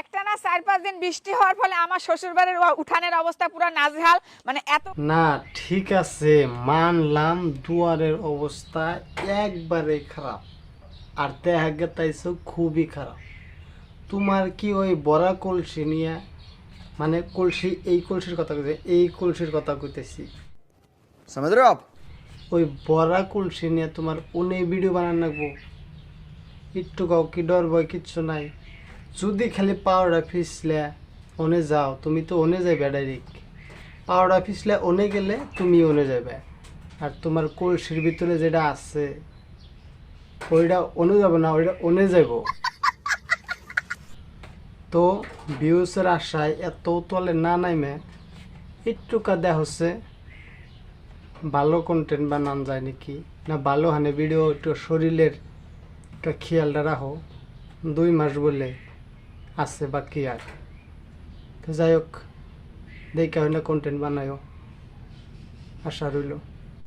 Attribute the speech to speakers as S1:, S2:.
S1: একটা না চার পাঁচ দিন বৃষ্টি হওয়ার ফলে আমার শ্বশুরবাড়ির উঠানের অবস্থা পুরো নাজহাল। মানে এত
S2: না ঠিক আছে মানলাম দুয়ারের অবস্থা একবারে খারাপ। আর দেখা তাইছো খুবই খারাপ। তোমার কি ওই বড়া কলসি নিয়ে মানে কলসি এই কলসির কথা কইতে এই কলসির কথা কইতেছি?
S3: সমুদ্র
S2: ওই বড়া কলসি নিয়ে তোমার উনি ভিডিও বানান লাগবো। একটু কাউকে ডর ভয় কিচ্ছু নাই। যদি খালি পাওয়াটা ফিসলে ওনে যাও, তুমি তো ওনে যাইবে ডাইরেক্ট পাওয়াটা ফিসলে ওনে গেলে তুমি ওনে যাবে আর তোমার কলসির ভিতরে যেটা আছে, ওইটা ওনে যাবে না, ওইটা ওনে যাব তো ভিউসের আশায় এত তলে না নাইমে একটু কাদা হচ্ছে, ভালো কন্টেন্ট বানান যায় নাকি? না ভালো হানে ভিডিও একটু শরীরের একটা খেয়ালটা রাখো। দুই মাস বলে আছে বা কি আর। তো যাই হোক দেখা হয় না কন্টেন্ট বানায়ও আশা রইল।